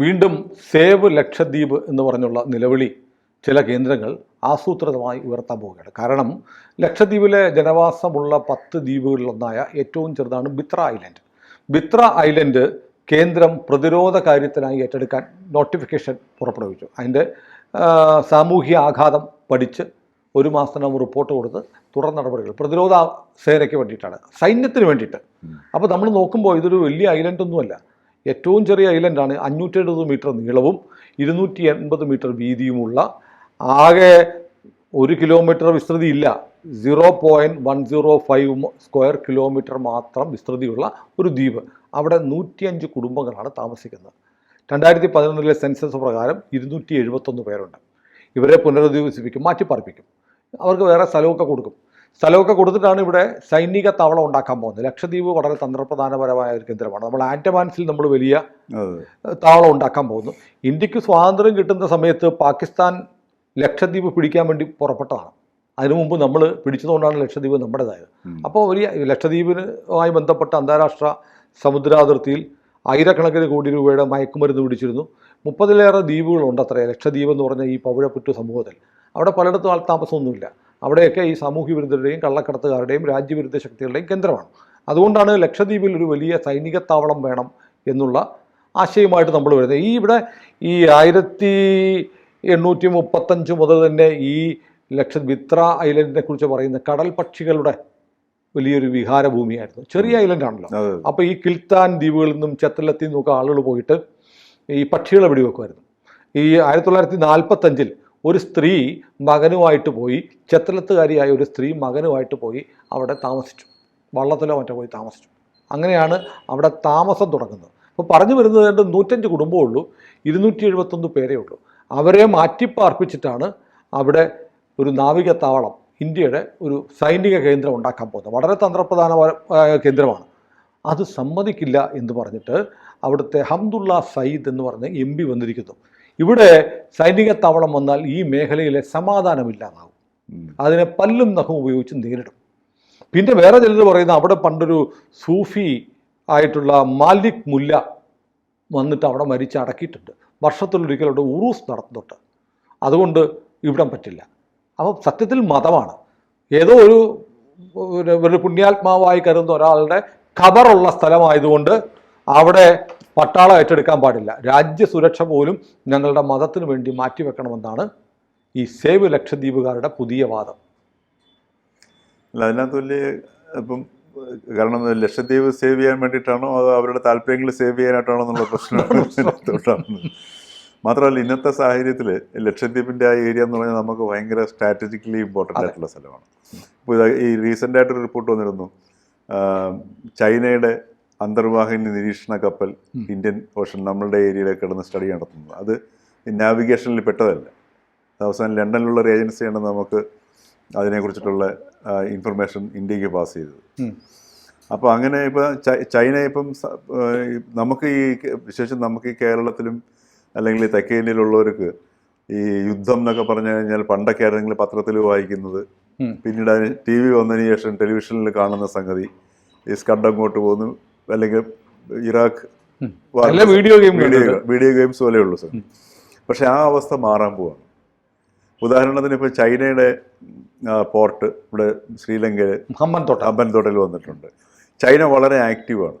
വീണ്ടും സേവ് ലക്ഷദ്വീപ് എന്ന് പറഞ്ഞുള്ള നിലവിളി ചില കേന്ദ്രങ്ങൾ ആസൂത്രിതമായി ഉയർത്താൻ പോവുകയാണ്. കാരണം ലക്ഷദ്വീപിലെ ജനവാസമുള്ള പത്ത് ദ്വീപുകളിലൊന്നായ ഏറ്റവും ചെറുതാണ് ബിത്ര ഐലൻഡ്. ബിത്ര ഐലൻഡ് കേന്ദ്രം പ്രതിരോധ കാര്യത്തിനായി ഏറ്റെടുക്കാൻ നോട്ടിഫിക്കേഷൻ പുറപ്പെടുവിച്ചു. അതിന്റെ സാമൂഹ്യ ആഘാതം പഠിച്ച് ഒരു മാസത്തിനകം റിപ്പോർട്ട് കൊടുത്ത് തുടർ നടപടികൾ. പ്രതിരോധ സേനയ്ക്ക് വേണ്ടിയിട്ടാണ്. സൈന്യത്തിന് വേണ്ടിയിട്ട്. അപ്പോൾ നമ്മൾ നോക്കുമ്പോൾ ഇതൊരു വലിയ ഐലൻഡ് ഒന്നുമല്ല ഏറ്റവും ചെറിയ ഐലൻഡാണ് അഞ്ഞൂറ്റി എഴുപത് മീറ്റർ നീളവും ഇരുന്നൂറ്റി എൺപത് മീറ്റർ വീതിയുമുള്ള. ആകെ ഒരു kilometre വിസ്തൃതിയില്ല. Zero point one zero five square kilometre മാത്രം വിസ്തൃതിയുള്ള ഒരു ദ്വീപ്. അവിടെ നൂറ്റിയഞ്ച് കുടുംബങ്ങളാണ് താമസിക്കുന്നത്. രണ്ടായിരത്തി പതിനൊന്നിലെ സെൻസസ് പ്രകാരം ഇരുന്നൂറ്റി എഴുപത്തൊന്ന് പേരുണ്ട്. ഇവരെ പുനരധിവസിപ്പിക്കും മാറ്റിപ്പാർപ്പിക്കും. അവർക്ക് വേറെ സ്ഥലമൊക്കെ കൊടുക്കും. സ്ഥലമൊക്കെ കൊടുത്തിട്ടാണ് ഇവിടെ സൈനിക താവളം ഉണ്ടാക്കാൻ പോകുന്നത്. ലക്ഷദ്വീപ് വളരെ തന്ത്രപ്രധാനപരമായ ഒരു കേന്ദ്രമാണ്. നമ്മൾ ആൻഡമാൻസിൽ നമ്മൾ വലിയ താവളം ഉണ്ടാക്കാൻ പോകുന്നു. ഇന്ത്യയ്ക്ക് സ്വാതന്ത്ര്യം കിട്ടുന്ന സമയത്ത് പാകിസ്ഥാൻ ലക്ഷദ്വീപ് പിടിക്കാൻ വേണ്ടി പുറപ്പെട്ടതാണ്. അതിനു മുമ്പ് നമ്മൾ പിടിച്ചതുകൊണ്ടാണ് ലക്ഷദ്വീപ് നമ്മുടേതായത്. അപ്പോൾ വലിയ ലക്ഷദ്വീപിനുമായി ബന്ധപ്പെട്ട അന്താരാഷ്ട്ര സമുദ്രാതിർത്തിയിൽ ആയിരക്കണക്കിന് കോടി രൂപയുടെ മയക്കുമരുന്ന് പിടിച്ചിരുന്നു. മുപ്പതിലേറെ ദ്വീപുകളുണ്ട് അത്രേ. ലക്ഷദ്വീപ് എന്ന് പറഞ്ഞ ഈ പവിഴപ്പുറ്റു സമൂഹത്തിൽ. അവിടെ പലയിടത്തും ആൾ താമസമൊന്നുമില്ല. അവിടെയൊക്കെ ഈ സാമൂഹ്യ വിരുദ്ധരുടെയും കള്ളക്കടത്തുകാരുടെയും രാജ്യവിരുദ്ധ ശക്തികളുടെയും കേന്ദ്രമാണ്. അതുകൊണ്ടാണ് ലക്ഷദ്വീപിൽ ഒരു വലിയ സൈനിക താവളം വേണം എന്നുള്ള ആശയമായിട്ട് നമ്മൾ വരുന്നത്. ഈ ഇവിടെ ഈ ആയിരത്തി എണ്ണൂറ്റി മുപ്പത്തഞ്ച് മുതൽ തന്നെ ഈ ലക്ഷദ്വീപ് ഇത്ര ഐലൻഡിനെ കുറിച്ച് പറയുന്ന കടൽ പക്ഷികളുടെ വലിയൊരു വിഹാരഭൂമിയായിരുന്നു. ചെറിയ ഐലൻഡ് ആണല്ലോ അപ്പോൾ ഈ കിൽത്താൻ ദ്വീപുകളിൽ നിന്നും ചെത്തലത്തിൽ നിന്നൊക്കെ ആളുകൾ പോയിട്ട് ഈ പക്ഷികളെ വെടിവെക്കുമായിരുന്നു. ഈ ആയിരത്തി തൊള്ളായിരത്തി നാൽപ്പത്തഞ്ചിൽ ഒരു സ്ത്രീ മകനുമായിട്ട് പോയി ചെത്തലത്തുകാരിയായ ഒരു സ്ത്രീ മകനുമായിട്ട് പോയി അവിടെ താമസിച്ചു. വള്ളത്തിലോ മറ്റോ പോയി താമസിച്ചു. അങ്ങനെയാണ് അവിടെ താമസം തുടങ്ങുന്നത്. അപ്പോൾ പറഞ്ഞു വരുന്നത് രണ്ട് നൂറ്റഞ്ച് കുടുംബമേ ഉള്ളൂ ഇരുന്നൂറ്റി എഴുപത്തൊന്ന് പേരേ ഉള്ളൂ. അവരെ മാറ്റിപ്പാർപ്പിച്ചിട്ടാണ് അവിടെ ഒരു നാവിക താവളം ഇന്ത്യയുടെ ഒരു സൈനിക കേന്ദ്രം ഉണ്ടാക്കാൻ പോകുന്നത്. വളരെ തന്ത്രപ്രധാന കേന്ദ്രമാണ്. അത് സമ്മതിക്കില്ല എന്ന് പറഞ്ഞിട്ട് അവിടുത്തെ ഹംദുള്ള സയ്യിദ് എന്ന് പറഞ്ഞ എം പി വന്നിരിക്കുന്നു. ഇവിടെ സൈനിക താവളം വന്നാൽ ഈ മേഖലയിലെ സമാധാനമില്ലാതാവും. അതിനെ പല്ലും നഖവും ഉപയോഗിച്ച് നേരിടും. പിന്നെ വേറെ ചിലർ പറയുന്ന അവിടെ പണ്ടൊരു സൂഫി ആയിട്ടുള്ള മാലിക് മുല്ല വന്നിട്ട് അവിടെ മരിച്ച് അടക്കിയിട്ടുണ്ട്. വർഷത്തിലൊരിക്കൽ അവിടെ ഉറൂസ് നടത്തുന്നുണ്ട്. അതുകൊണ്ട് ഇവിടെ പറ്റില്ല. അപ്പോൾ സത്യത്തിൽ മതമാണ്. ഏതോ ഒരു ഒരു ഒരു പുണ്യാത്മാവായി കരുതുന്ന ഒരാളുടെ ഖബറുള്ള സ്ഥലമായതുകൊണ്ട് അവിടെ പട്ടാളം ഏറ്റെടുക്കാൻ പാടില്ല. രാജ്യസുരക്ഷ പോലും ഞങ്ങളുടെ മതത്തിന് വേണ്ടി മാറ്റിവെക്കണമെന്നാണ് ഈ സേവ് ലക്ഷദ്വീപുകാരുടെ പുതിയ വാദം. അല്ല അതിനകത്ത് വലിയ ഇപ്പം കാരണം ലക്ഷദ്വീപ് സേവ് ചെയ്യാൻ വേണ്ടിയിട്ടാണോ അതോ അവരുടെ താല്പര്യങ്ങൾ സേവ് ചെയ്യാനായിട്ടാണോ എന്നുള്ള പ്രശ്നമാണ് ഇതിനകത്തുണ്ടാകുന്നത് മാത്രമല്ല ഇന്നത്തെ സാഹചര്യത്തിൽ ലക്ഷദ്വീപിന്റെ ആ ഏരിയ എന്ന് പറഞ്ഞാൽ നമുക്ക് ഭയങ്കര സ്ട്രാറ്റജിക്കലി ഇമ്പോർട്ടന്റ് ആയിട്ടുള്ള സ്ഥലമാണ്. ഇപ്പോൾ ഈ റീസെന്റ് ആയിട്ടൊരു റിപ്പോർട്ട് വന്നിരുന്നു. ചൈനയുടെ അന്തർവാഹിനി നിരീക്ഷണ കപ്പൽ ഇന്ത്യൻ ഓഷൻ നമ്മളുടെ ഏരിയയിലെ കിടന്ന് സ്റ്റഡി നടത്തുന്നത്. അത് നാവിഗേഷനിൽ പെട്ടതല്ല. അവസാനം ലണ്ടനിലുള്ള ഒരു ഏജൻസിയാണ് നമുക്ക് അതിനെക്കുറിച്ചിട്ടുള്ള ഇൻഫർമേഷൻ ഇന്ത്യയ്ക്ക് പാസ് ചെയ്തത്. അപ്പോൾ അങ്ങനെ ഇപ്പോൾ ചൈന ഇപ്പം നമുക്ക് ഈ വിശേഷം നമുക്ക് ഈ കേരളത്തിലും അല്ലെങ്കിൽ തെക്കേ ഇന്ത്യയിലുള്ളവർക്ക് ഈ യുദ്ധം എന്നൊക്കെ പറഞ്ഞു കഴിഞ്ഞാൽ പണ്ടൊക്കെ ആയിരുന്നെങ്കിൽ പത്രത്തിൽ വായിക്കുന്നത്. പിന്നീട് അതിന് ടി വി വന്നതിന് ശേഷം ടെലിവിഷനിൽ കാണുന്ന സംഗതി ഈ സ്കഡ് അങ്ങോട്ട് പോകുന്നു. അല്ലെങ്കിൽ Iraq. Video game video games പോലെയുള്ളൂ sir പക്ഷെ ആ അവസ്ഥ മാറാൻ പോവാണ്. ഉദാഹരണത്തിന് ഇപ്പോൾ ചൈനയുടെ പോർട്ട് ഇവിടെ ശ്രീലങ്കയിൽ ഹമ്പൻതോട്ട ഹമ്പൻതോട്ടയിൽ വന്നിട്ടുണ്ട്. ചൈന വളരെ ആക്റ്റീവാണ്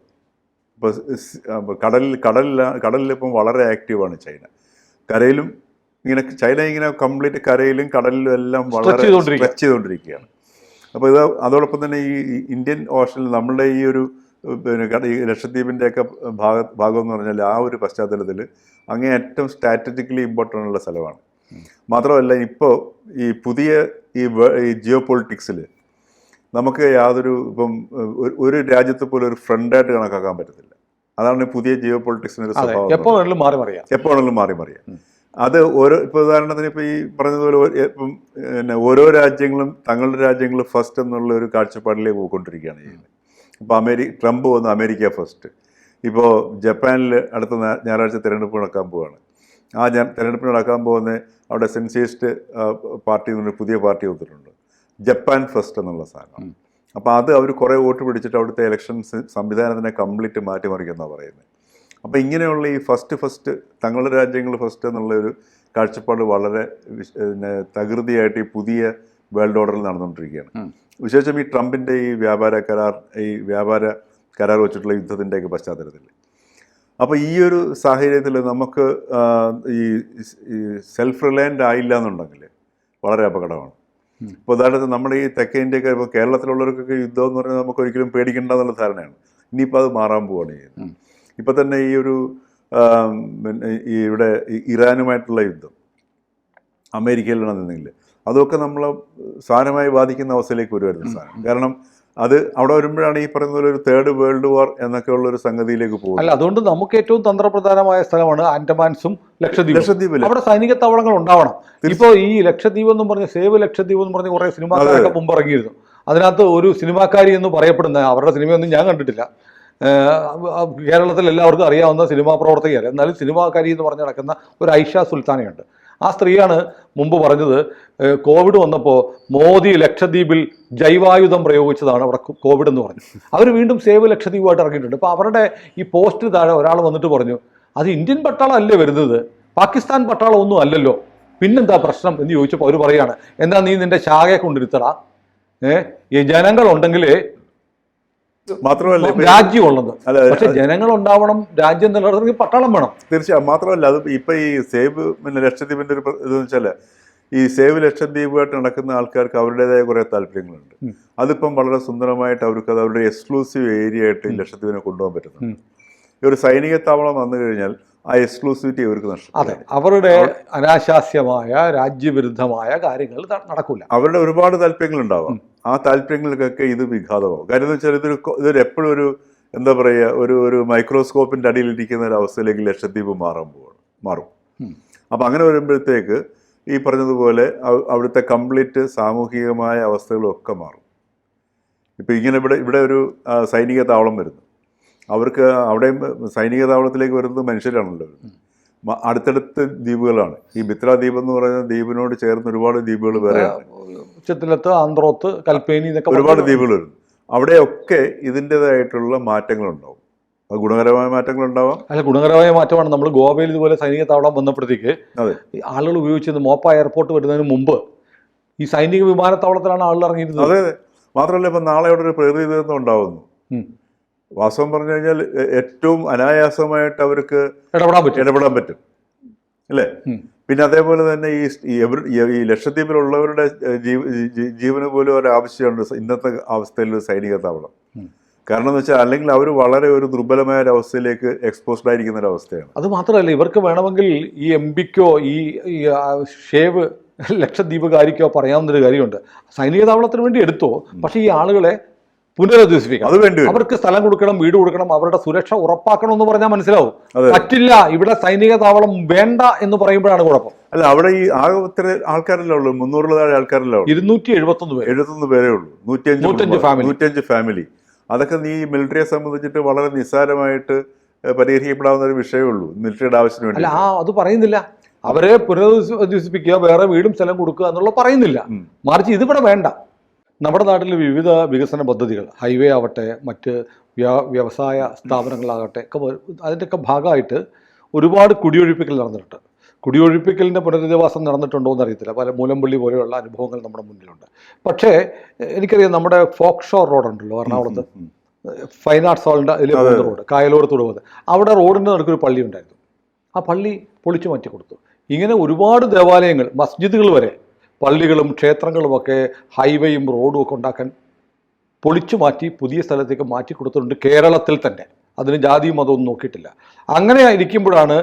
ഇപ്പോൾ കടലിൽ കടലിൽ കടലിലിപ്പം വളരെ ആക്റ്റീവാണ് ചൈന. കരയിലും ഇങ്ങനെ ചൈന ഇങ്ങനെ കംപ്ലീറ്റ് കരയിലും കടലിലും എല്ലാം വളരെ സ്ട്രെച്ച് ചെയ്തുകൊണ്ടിരിക്കുകയാണ് അപ്പോൾ ഇത് അതോടൊപ്പം തന്നെ ഈ ഇന്ത്യൻ ഓഷനിൽ നമ്മളുടെ ഈ ഒരു പിന്നെ ഈ ലക്ഷദ്വീപിന്റെയൊക്കെ ഭാഗ ഭാഗം എന്ന് പറഞ്ഞാൽ ആ ഒരു പശ്ചാത്തലത്തിൽ അങ്ങേ ഏറ്റവും സ്ട്രാറ്റജിക്കലി ഇമ്പോർട്ടന്റ് ഉള്ള സ്ഥലമാണ് മാത്രമല്ല ഇപ്പോൾ ഈ പുതിയ ഈ ജിയോ പൊളിറ്റിക്സിൽ നമുക്ക് യാതൊരു ഇപ്പം ഒരു- രാജ്യത്തെ പോലെ ഒരു ഫ്രണ്ടായിട്ട് കണക്കാക്കാൻ പറ്റത്തില്ല. അതാണ് പുതിയ ജിയോ പൊളിറ്റിക്സിന്റെ ഒരു സ്വഭാവം എപ്പോൾ വേണമെങ്കിലും മാറി മറിയാം എപ്പോൾ വേണമെങ്കിലും മാറി മറിയാം അത് ഓരോ ഇപ്പോൾ ഉദാഹരണത്തിന് ഇപ്പോൾ ഈ പറഞ്ഞതുപോലെ ഇപ്പം പിന്നെ ഓരോ രാജ്യങ്ങളും തങ്ങളുടെ രാജ്യങ്ങൾ ഫസ്റ്റ് എന്നുള്ള ഒരു കാഴ്ചപ്പാടിലേക്ക് പോയിക്കൊണ്ടിരിക്കുകയാണ് ചെയ്യുന്നത്. ഇപ്പോൾ അമേരി ട്രംപ് വന്ന് അമേരിക്ക ഫസ്റ്റ്. ഇപ്പോൾ ജപ്പാനിൽ അടുത്ത ഞായറാഴ്ച തിരഞ്ഞെടുപ്പ് നടക്കാൻ പോവുകയാണ് ആ ഞാൻ തിരഞ്ഞെടുപ്പ് നടക്കാൻ പോകുന്ന അവിടെ സെൻസിയസ്റ്റ് പാർട്ടി എന്നൊരു പുതിയ പാർട്ടി വന്നിട്ടുണ്ട്. ജപ്പാൻ ഫസ്റ്റ് എന്നുള്ള സാധനം അപ്പോൾ അത് അവർ കുറേ വോട്ട് പിടിച്ചിട്ട് അവിടുത്തെ ഇലക്ഷൻ സംവിധാനത്തിനെ കംപ്ലീറ്റ് മാറ്റിമറിക്കുന്നതാണ് പറയുന്നത് അപ്പോൾ ഇങ്ങനെയുള്ള ഈ ഫസ്റ്റ് ഫസ്റ്റ് തങ്ങളുടെ രാജ്യങ്ങൾ ഫസ്റ്റ് എന്നുള്ള ഒരു കാഴ്ചപ്പാട് വളരെ വിശ് പിന്നെ തകൃതിയായിട്ട് ഈ പുതിയ വേൾഡ് ഓർഡറിൽ നടന്നുകൊണ്ടിരിക്കുകയാണ്. വിശേഷം ഈ ട്രംപിന്റെ ഈ വ്യാപാര കരാർ ഈ വ്യാപാര കരാർ വെച്ചിട്ടുള്ള യുദ്ധത്തിന്റെയൊക്കെ പശ്ചാത്തലത്തിൽ അപ്പോൾ ഈ ഒരു സാഹചര്യത്തിൽ നമുക്ക് ഈ സെൽഫ് റിലയന്റ് ആയില്ല എന്നുണ്ടെങ്കിൽ വളരെ അപകടമാണ്. ഇപ്പോൾ ഉദാഹരണത്തിന് നമ്മുടെ ഈ തെക്കേ ഇന്ത്യയൊക്കെ ഇപ്പോൾ കേരളത്തിലുള്ളവർക്കൊക്കെ യുദ്ധം എന്ന് പറഞ്ഞാൽ നമുക്ക് ഒരിക്കലും പേടിക്കേണ്ട എന്നുള്ള ധാരണയാണ്. ഇനിയിപ്പോൾ അത് മാറാൻ പോവുകയാണ് ചെയ്യുന്നത് ഇപ്പം തന്നെ ഈ ഒരു ഇവിടെ ഇറാനുമായിട്ടുള്ള യുദ്ധം. അമേരിക്കയിലാണെന്നെങ്കിൽ അതൊക്കെ നമ്മൾ സാരമായി ബാധിക്കുന്ന അവസ്ഥയിലേക്ക് വരുമായിരുന്നു സാധനം. കാരണം അത് അവിടെ വരുമ്പോഴാണ് ഈ പറയുന്ന പോലെ ഒരു തേർഡ് വേൾഡ് വാർ എന്നൊക്കെ ഉള്ള ഒരു സംഗതിയിലേക്ക് അല്ല അതുകൊണ്ട് നമുക്ക് ഏറ്റവും തന്ത്രപ്രധാനമായ സ്ഥലമാണ് ആൻഡമാൻസും ലക്ഷദ്വീപ്. ലക്ഷദ്വീപ് അവിടെ സൈനിക താവളങ്ങൾ ഉണ്ടാവണം ഇപ്പോൾ ഈ ലക്ഷദ്വീപ് എന്ന് പറഞ്ഞ സേവ് ലക്ഷദ്വീപ് എന്ന് പറഞ്ഞ കുറേ സിനിമാക്കാരൊക്കെ മുമ്പ് ഇറങ്ങിയിരുന്നു അതിനകത്ത് ഒരു സിനിമാക്കാരി എന്ന് പറയപ്പെടുന്ന അവരുടെ സിനിമയൊന്നും ഞാൻ കണ്ടിട്ടില്ല. കേരളത്തിൽ എല്ലാവർക്കും അറിയാവുന്ന സിനിമാ പ്രവർത്തകർ എന്നാലും സിനിമാക്കാരി എന്ന് പറഞ്ഞ് നടക്കുന്ന ഒരു ഐഷ സുൽത്താനയുണ്ട്. ആ സ്ത്രീയാണ് മുമ്പ് പറഞ്ഞത് കോവിഡ് വന്നപ്പോൾ മോദി ലക്ഷദ്വീപിൽ ജൈവായുധം പ്രയോഗിച്ചതാണ് അവിടെ കോവിഡ് എന്ന് പറഞ്ഞു. അവർ വീണ്ടും സേവ് ലക്ഷദ്വീപുമായിട്ട് ഇറങ്ങിയിട്ടുണ്ട്. അപ്പോൾ അവരുടെ ഈ പോസ്റ്റ് താഴെ ഒരാൾ വന്നിട്ട് പറഞ്ഞു അത് ഇന്ത്യൻ പട്ടാളം അല്ലേ വരുന്നത്? പാകിസ്ഥാൻ പട്ടാളം ഒന്നും അല്ലല്ലോ. പിന്നെന്താ പ്രശ്നം? എന്ന് ചോദിച്ചപ്പോൾ അവർ പറയാണ് എന്താ നീ നിന്റെ ശാഖയെ കൊണ്ടിരുത്തടാ? ഏഹ് ഈ ജനങ്ങളുണ്ടെങ്കിലേ മാത്രമല്ല രാജ്യമുള്ളത്. പക്ഷെ ജനങ്ങൾ ഉണ്ടാവണം രാജ്യം നിലനിർത്തണമെങ്കിൽ പട്ടാളം വേണം. തീർച്ചയായും മാത്രമല്ല അത് ഇപ്പൊ ഈ സേവ് പിന്നെ ലക്ഷദ്വീപിന്റെ ഒരു ഇതെന്ന് വെച്ചാൽ ഈ സേവ് ലക്ഷദ്വീപുമായിട്ട് നടക്കുന്ന ആൾക്കാർക്ക് അവരുടേതായ കുറെ താല്പര്യങ്ങളുണ്ട്. അതിപ്പം വളരെ സുന്ദരമായിട്ട് അവർക്ക് അത് അവരുടെ എക്സ്ക്ലൂസീവ് ഏരിയ ആയിട്ട് ലക്ഷദ്വീപിനെ കൊണ്ടുപോകാൻ പറ്റുന്നുണ്ട്. ഈ ഒരു സൈനിക താവളം വന്നു കഴിഞ്ഞാൽ ആ എക്സ്ക്ലൂസിവിറ്റി അവർക്ക് അതെ. അവരുടെ അനാശാസ്യമായ രാജ്യവിരുദ്ധമായ കാര്യങ്ങൾ നടക്കില്ല നടക്കൂല. അവരുടെ ഒരുപാട് താല്പര്യങ്ങൾ ഉണ്ടാവാം ആ താല്പര്യങ്ങൾക്കൊക്കെ ഇത് വിഘാതമാവും. കാര്യം എന്ന് വെച്ചാൽ ഇതൊരു ഇതൊരു എപ്പോഴും ഒരു എന്താ പറയുക ഒരു ഒരു മൈക്രോസ്കോപ്പിന്റെ അടിയിലിരിക്കുന്ന ഒരു അവസ്ഥയിലേക്ക് ലക്ഷദ്വീപ് മാറാൻ പോവാണ് മാറും. അപ്പം അങ്ങനെ വരുമ്പോഴത്തേക്ക് ഈ പറഞ്ഞതുപോലെ അവിടുത്തെ കംപ്ലീറ്റ് സാമൂഹികമായ അവസ്ഥകളൊക്കെ മാറും. ഇപ്പം ഇങ്ങനെ ഇവിടെ ഇവിടെ ഒരു സൈനിക താവളം വരുന്നു. അവർക്ക് അവിടെ സൈനിക താവളത്തിലേക്ക് വരുന്നത് മനുഷ്യരാണല്ലോ. അടുത്തടുത്ത് ദ്വീപുകളാണ്. ഈ മിത്ര ദ്വീപ് എന്ന് പറയുന്ന ദ്വീപിനോട് ചേർന്ന് ഒരുപാട് ദ്വീപുകൾ വേറെയാണ്. ചിത്തിലത്ത് ആന്ത്രോത്ത് കൽപ്പേനി ഇതൊക്കെ ഒരുപാട് ദ്വീപുകൾ വരുന്നു. അവിടെയൊക്കെ ഇതിന്റെതായിട്ടുള്ള മാറ്റങ്ങളുണ്ടാവും. അത് ഗുണകരമായ മാറ്റങ്ങളുണ്ടാവാം. അല്ല ഗുണകരമായ മാറ്റമാണ് നമ്മൾ ഗോവയിൽ ഇതുപോലെ സൈനിക താവളം വന്നപ്പോഴത്തേക്ക് ആളുകൾ ഉപയോഗിച്ചത് മോപ്പ എയർപോർട്ട് വരുന്നതിന് മുമ്പ് ഈ സൈനിക വിമാനത്താവളത്തിലാണ് ആളുകൾ ഇറങ്ങിയിരുന്നത്. അതെ അതെ. മാത്രമല്ല ഇപ്പം നാളെ അവിടെ ഒരു പ്രകൃതി ദുരന്തം ഉണ്ടാവുന്നു. വാസ്തവം പറഞ്ഞു കഴിഞ്ഞാൽ ഏറ്റവും അനായാസമായിട്ട് അവർക്ക് ഇടപെടാൻ പറ്റും. ഇടപെടാൻ പറ്റും. അല്ലേ? പിന്നെ അതേപോലെ തന്നെ ഈ ഈ ലക്ഷദ്വീപിലുള്ളവരുടെ ജീവന് പോലും ഒരു ആവശ്യമുണ്ട്. ഇന്നത്തെ അവസ്ഥയിൽ ഒരു സൈനിക താവളം. കാരണം എന്ന് വെച്ചാൽ അല്ലെങ്കിൽ അവർ വളരെ ഒരു ദുർബലമായ ഒരു അവസ്ഥയിലേക്ക് എക്സ്പോസ്ഡ് ആയിരിക്കുന്ന ഒരു അവസ്ഥയാണ്. അത് മാത്രമല്ല ഇവർക്ക് വേണമെങ്കിൽ ഈ എം പിക്കോ ഈ ഈ, ഷേവ് ലക്ഷദ്വീപുകാരിക്കോ പറയാവുന്നൊരു കാര്യമുണ്ട്. സൈനിക താവളത്തിന് വേണ്ടി എടുത്തോ. പക്ഷേ ഈ ആളുകളെ പുനരധിവസിപ്പിക്കണം. അത് വേണ്ടി അവർക്ക് സ്ഥലം കൊടുക്കണം വീട് കൊടുക്കണം അവരുടെ സുരക്ഷ ഉറപ്പാക്കണം എന്ന് പറഞ്ഞാൽ മനസ്സിലാവും. പറ്റില്ല ഇവിടെ സൈനിക താവളം വേണ്ട എന്ന് പറയുമ്പോഴാണ് കുഴപ്പം. അല്ല അവിടെ ഈ ആകെ ആൾക്കാരല്ലേ ഉള്ളൂ? മുന്നൂറിൽ താഴെ ആൾക്കാരല്ലേ ഉള്ളൂ? ഇരുന്നൂറ്റി എഴുപത്തൊന്ന് പേര്. എഴുപത്തൊന്ന് പേരേ ഉള്ളൂ. നൂറ്റഞ്ച് family. നൂറ്റഞ്ച് ഫാമിലി അതൊക്കെ നീ മിലിറ്ററിയെ സംബന്ധിച്ചിട്ട് വളരെ നിസ്സാരമായിട്ട് പരിഹരിക്കപ്പെടാവുന്ന ഒരു വിഷയമേ ഉള്ളൂ. മിലിറ്ററിയുടെ ആവശ്യത്തിന് വേണ്ടി അല്ല ആ അത് പറയുന്നില്ല. അവരെ പുനരധിവസിപ്പിക്കുക വേറെ വീടും സ്ഥലം കൊടുക്കുക എന്നുള്ളത് പറയുന്നില്ല. മറിച്ച് ഇതിവിടെ വേണ്ട. നമ്മുടെ നാട്ടിൽ വിവിധ വികസന പദ്ധതികൾ ഹൈവേ ആവട്ടെ മറ്റ് വ്യ- വ്യവസായ സ്ഥാപനങ്ങളാകട്ടെ ഒക്കെ അതിന്റെയൊക്കെ ഭാഗമായിട്ട് ഒരുപാട് കുടിയൊഴിപ്പിക്കൽ നടന്നിട്ടുണ്ട്. കുടിയൊഴിപ്പിക്കലിന്റെ പുനരധിവാസം നടന്നിട്ടുണ്ടോ എന്ന് അറിയത്തില്ല പല മൂലമ്പള്ളി പോലെയുള്ള അനുഭവങ്ങൾ നമ്മുടെ മുന്നിലുണ്ട്. പക്ഷേ എനിക്കറിയാം നമ്മുടെ ഫോക്സ് ഷോർ റോഡുണ്ടല്ലോ എറണാകുളത്ത്. ഫൈൻ ആർട്സ് ഹാളിന്റെ അതിൽ റോഡ് കായലോരത്തോട് പോകുന്നത്. അവിടെ റോഡിന്റെ നടുക്കൊരു പള്ളി ഉണ്ടായിരുന്നു. ആ പള്ളി പൊളിച്ചു മാറ്റി കൊടുത്തു. ഇങ്ങനെ ഒരുപാട് ദേവാലയങ്ങൾ മസ്ജിദുകൾ വരെ പള്ളികളും ക്ഷേത്രങ്ങളുമൊക്കെ ഹൈവേയും റോഡും ഒക്കെ ഉണ്ടാക്കാൻ പൊളിച്ചു മാറ്റി പുതിയ സ്ഥലത്തേക്ക് മാറ്റി കൊടുത്തിട്ടുണ്ട് കേരളത്തിൽ തന്നെ. അതിന് ജാതിയും മതവും നോക്കിയിട്ടില്ല. അങ്ങനെ ഇരിക്കുമ്പോഴാണ്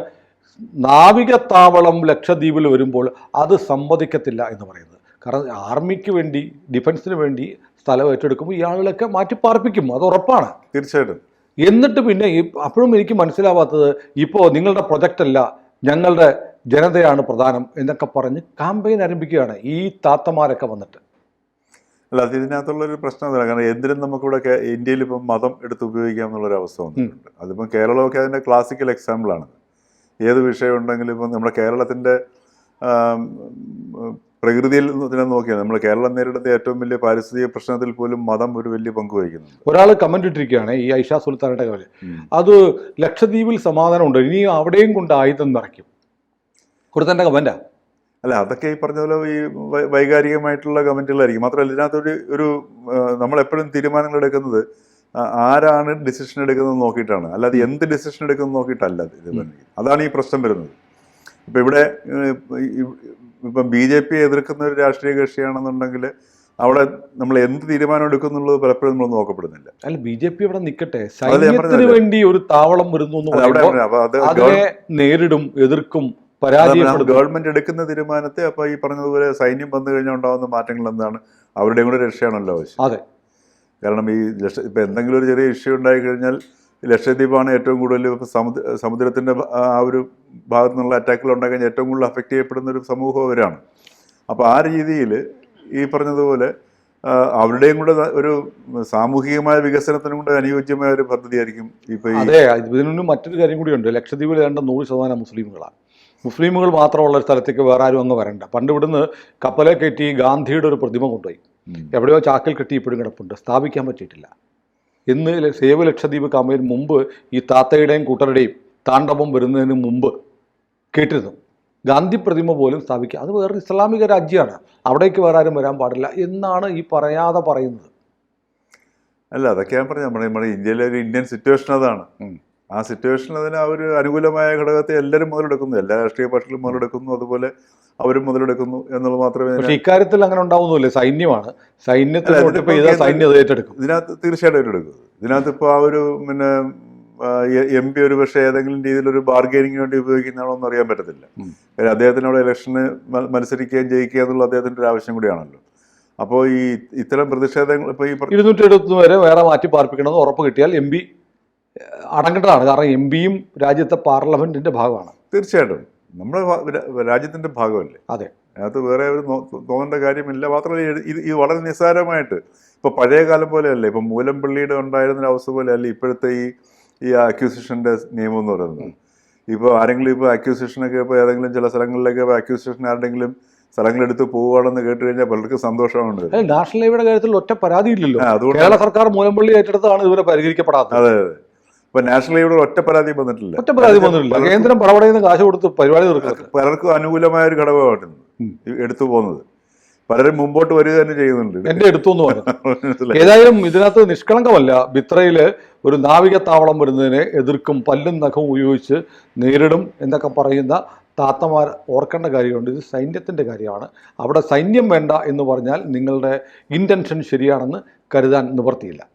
നാവികത്താവളം ലക്ഷദ്വീപിൽ വരുമ്പോൾ അത് സമ്മതിക്കത്തില്ല എന്ന് പറയുന്നത്. കാരണം ആർമിക്ക് വേണ്ടി ഡിഫൻസിന് വേണ്ടി സ്ഥലം ഏറ്റെടുക്കുമ്പോൾ ഈ ആളുകളൊക്കെ മാറ്റി പാർപ്പിക്കും. അത് ഉറപ്പാണ്. തീർച്ചയായിട്ടും. എന്നിട്ട് പിന്നെ അപ്പോഴും എനിക്ക് മനസ്സിലാവാത്തത് ഇപ്പോൾ നിങ്ങളുടെ പ്രൊജക്റ്റ് അല്ല ഞങ്ങളുടെ ജനതയാണ് പ്രധാനം എന്നൊക്കെ പറഞ്ഞ് കാമ്പയിൻ ആരംഭിക്കുകയാണ് ഈ താത്തമാരൊക്കെ വന്നിട്ട്. അല്ല അത് ഇതിനകത്തുള്ളൊരു പ്രശ്നം അതാണ്. കാരണം എന്തിനും നമുക്കിവിടെ ഇന്ത്യയിൽ ഇപ്പം മതം എടുത്ത് ഉപയോഗിക്കാം എന്നുള്ളൊരു അവസ്ഥ വന്നിട്ടുണ്ട്. അതിപ്പം കേരളമൊക്കെ അതിന്റെ ക്ലാസിക്കൽ എക്സാമ്പിളാണ് ഏത് വിഷയം ഉണ്ടെങ്കിലും ഇപ്പം നമ്മുടെ കേരളത്തിന്റെ പ്രകൃതിയിൽ തന്നെ നോക്കിയാൽ നമ്മൾ കേരളം നേരിടുന്ന ഏറ്റവും വലിയ പാരിസ്ഥിതിക പ്രശ്നത്തിൽ പോലും മതം ഒരു വലിയ പങ്ക് വഹിക്കുന്നു ഒരാൾ കമന്റ് ഇട്ടിരിക്കുകയാണ് ഈ ഐഷാ സുൽത്താനയുടെ കാര്യം. അത് ലക്ഷദ്വീപിൽ സമാധാനമുണ്ട്. ഇനി അവിടെയും കൊണ്ട് ആയുധം നിറയ്ക്കും. കൊടുത്തന്റെ കമന്റാ അല്ല അതൊക്കെ ഈ പറഞ്ഞ പോലെ ഈ വൈകാരികമായിട്ടുള്ള കമന്റുകളായിരിക്കും. മാത്രമല്ല ഇതിനകത്തൊരു ഒരു നമ്മളെപ്പോഴും തീരുമാനങ്ങൾ എടുക്കുന്നത് ആരാണ് ഡിസിഷൻ എടുക്കുന്നത് നോക്കിയിട്ടാണ്. അല്ലാതെ എന്ത് ഡിസിഷൻ എടുക്കുന്നത് നോക്കിയിട്ടല്ല ഇത്. അതാണ് ഈ പ്രശ്നം വരുന്നത്. ഇപ്പം ഇവിടെ ഇപ്പം ബി ജെ പി എതിർക്കുന്ന ഒരു രാഷ്ട്രീയ കക്ഷിയാണെന്നുണ്ടെങ്കിൽ അവിടെ നമ്മൾ എന്ത് തീരുമാനം എടുക്കുന്നുള്ളത് പലപ്പോഴും നമ്മൾ നോക്കപ്പെടുന്നില്ല. അല്ല ബി ജെ പി അവിടെ നിൽക്കട്ടെ. സൈന്യത്തിന് വേണ്ടി ഒരു താവളം വരുന്നു അതിനെ നേരിടും എതിർക്കും പരാജയപ്പെടും ഗവൺമെന്റ് എടുക്കുന്ന തീരുമാനത്തെ അപ്പൊ ഈ പറഞ്ഞതുപോലെ സൈന്യം വന്നു കഴിഞ്ഞാൽ ഉണ്ടാകുന്ന മാറ്റങ്ങൾ എന്താണ്? അവരുടെയും കൂടെ രക്ഷയാണല്ലോ ആവശ്യം. അതെ. കാരണം ഈ ലക്ഷ ഇപ്പൊ എന്തെങ്കിലും ഒരു ചെറിയ ഇഷ്യൂ ഉണ്ടായി കഴിഞ്ഞാൽ ലക്ഷദ്വീപാണ് ഏറ്റവും കൂടുതൽ ഇപ്പൊ സമുദ്ര സമുദ്രത്തിന്റെ ആ ഒരു ഭാഗത്തു നിന്നുള്ള അറ്റാക്കുകൾ ഉണ്ടാക്കാൻ ഏറ്റവും കൂടുതൽ അഫക്റ്റ് ചെയ്യപ്പെടുന്ന ഒരു സമൂഹം അവരാണ്. അപ്പോൾ ആ രീതിയിൽ ഈ പറഞ്ഞതുപോലെ അവരുടെയും കൂടെ ഒരു സാമൂഹികമായ വികസനത്തിനും കൂടെ അനുയോജ്യമായ ഒരു പദ്ധതിയായിരിക്കും ഇപ്പൊ അതെ ഇതിനു മറ്റൊരു കാര്യം കൂടി ഉണ്ട്. ലക്ഷദ്വീപിൽ രണ്ട് നൂറ് ശതമാനം മുസ്ലിമുകളാണ്. മുസ്ലിമുകൾ മാത്രമുള്ള ഒരു സ്ഥലത്തേക്ക് വേറെ ആരും അങ്ങ് വരണ്ട. പണ്ട് ഇവിടുന്ന് കപ്പലെ കയറ്റി ഗാന്ധിയുടെ ഒരു പ്രതിമ കൊണ്ടുപോയി. എവിടെയോ ചാക്കിൽ കെട്ടി ഇപ്പോഴും കിടപ്പുണ്ട്. സ്ഥാപിക്കാൻ പറ്റിയിട്ടില്ല. ഇന്ന് സേവ് ലക്ഷദ്വീപ് കാമ്പയിന് മുമ്പ് ഈ താത്തയുടെയും കൂട്ടരുടെയും താണ്ഡവം വരുന്നതിന് മുമ്പ് കേട്ടിരുന്നു. ഗാന്ധി പ്രതിമ പോലും സ്ഥാപിക്കുക. അത് വേറൊരു ഇസ്ലാമിക രാജ്യമാണ്. അവിടേക്ക് വേറെ ആരും വരാൻ പാടില്ല എന്നാണ് ഈ പറയാതെ പറയുന്നത്. അല്ല അതൊക്കെ ഞാൻ പറഞ്ഞു നമ്മുടെ നമ്മുടെ ഇന്ത്യയിലെ ഒരു ഇന്ത്യൻ സിറ്റുവേഷൻ അതാണ്. ആ സിറ്റുവേഷനിൽ അതിന് ആ ഒരു അനുകൂലമായ ഘടകത്തെ എല്ലാവരും മുതലെടുക്കുന്നു. എല്ലാ രാഷ്ട്രീയ പാർട്ടികളും മുതലെടുക്കുന്നു. അതുപോലെ അവരും മുതലെടുക്കുന്നു എന്നുള്ളത് മാത്രമേ പക്ഷെ ഇക്കാര്യത്തിൽ അങ്ങനെ ഉണ്ടാവുന്നില്ല സൈന്യമാണ്. സൈന്യത്തിൽ സൈന്യം ഏറ്റെടുക്കും? ഇതിനകത്ത് തീർച്ചയായിട്ടും ഏറ്റെടുക്കും. ഇതിനകത്ത് ഇപ്പോൾ ആ ഒരു പിന്നെ എം പി ഒരു പക്ഷേ ഏതെങ്കിലും രീതിയിൽ ഒരു ബാർഗെയിനിങ്ങിന് വേണ്ടി ഉപയോഗിക്കുന്നതാണോ എന്ന് അറിയാൻ പറ്റത്തില്ല. കാര്യം അദ്ദേഹത്തിനോട് ഇലക്ഷന് മത്സരിക്കുകയും ജയിക്കുക എന്നുള്ള അദ്ദേഹത്തിന്റെ ഒരു ആവശ്യം കൂടിയാണല്ലോ. അപ്പോൾ ഈ ഇത്തരം പ്രതിഷേധങ്ങൾ ഇപ്പോൾ ഈ ഇരുന്നൂറ്റി എഴുപത്തി വരെ വേറെ മാറ്റി പാർപ്പിക്കണമെന്ന് ഉറപ്പ് കിട്ടിയാൽ എം പി അടങ്ങേണ്ടതാണ്. കാരണം എം പിയും രാജ്യത്തെ പാർലമെന്റിന്റെ ഭാഗമാണ്. തീർച്ചയായിട്ടും. നമ്മുടെ രാജ്യത്തിന്റെ ഭാഗമല്ലേ? അതെ. അതിനകത്ത് വേറെ ഒരു തോന്നേണ്ട കാര്യമില്ല. മാത്രമല്ല ഇത് ഇത് വളരെ നിസ്സാരമായിട്ട്. ഇപ്പൊ പഴയ കാലം പോലെയല്ലേ? ഇപ്പൊ മൂലംപള്ളിയുടെ ഉണ്ടായിരുന്ന അവസ്ഥ പോലെയല്ല ഇപ്പോഴത്തെ ഈ ഈ അക്യൂസിഷന്റെ നിയമം എന്ന് പറയുന്നത്? ഇപ്പോൾ ആരെങ്കിലും ഇപ്പോൾ അക്യൂസിഷനൊക്കെ ഇപ്പോൾ ഏതെങ്കിലും ചില സ്ഥലങ്ങളിലേക്ക് അക്യൂസിഷൻ ആരുടെങ്കിലും സ്ഥലങ്ങളെടുത്ത് പോവുകയാണെന്ന് കേട്ട് കഴിഞ്ഞാൽ പലർക്കും സന്തോഷമാണ് നാഷണൽ ഹൈവേയുടെ കാര്യത്തിൽ ഒറ്റ പരാതി ഇല്ലല്ലോ അതുകൊണ്ട് കേരള സർക്കാർ മൂലംപള്ളി ഏറ്റെടുത്താണ് ഇതുവരെ പരിഹരിക്കപ്പെടാത്തത്. അതെ അതെ. ഇപ്പൊ നാഷണൽ ഇവിടെ ഒറ്റ പരാതി വന്നിട്ടില്ല. ഒറ്റ പരാതി വന്നിട്ടില്ല. കേന്ദ്രം പടപടയുന്ന കാശ് കൊടുത്ത് പരിപാടി തീർക്കുന്നത് പലർക്കും അനുകൂലമായ ഒരു ഘടകമായിട്ടുണ്ട്. എടുത്തു പോകുന്നത്. പലരും മുമ്പോട്ട് വരിക തന്നെ ചെയ്യുന്നുണ്ട്. എന്റെ എടുത്തു എന്ന് പറഞ്ഞു ഏതായാലും ഇതിനകത്ത് നിഷ്കളങ്കമല്ല. ബിത്രയിൽ ഒരു നാവിക താവളം വരുന്നതിനെ എതിർക്കും പല്ലും നഖവും ഉപയോഗിച്ച് നേരിടും എന്നൊക്കെ പറയുന്ന താത്തമാർ ഓർക്കേണ്ട കാര്യമുണ്ട്. ഇത് സൈന്യത്തിന്റെ കാര്യമാണ്. അവിടെ സൈന്യം വേണ്ട എന്ന് പറഞ്ഞാൽ നിങ്ങളുടെ ഇന്റൻഷൻ ശരിയാണെന്ന് കരുതാൻ നിവർത്തിയില്ല.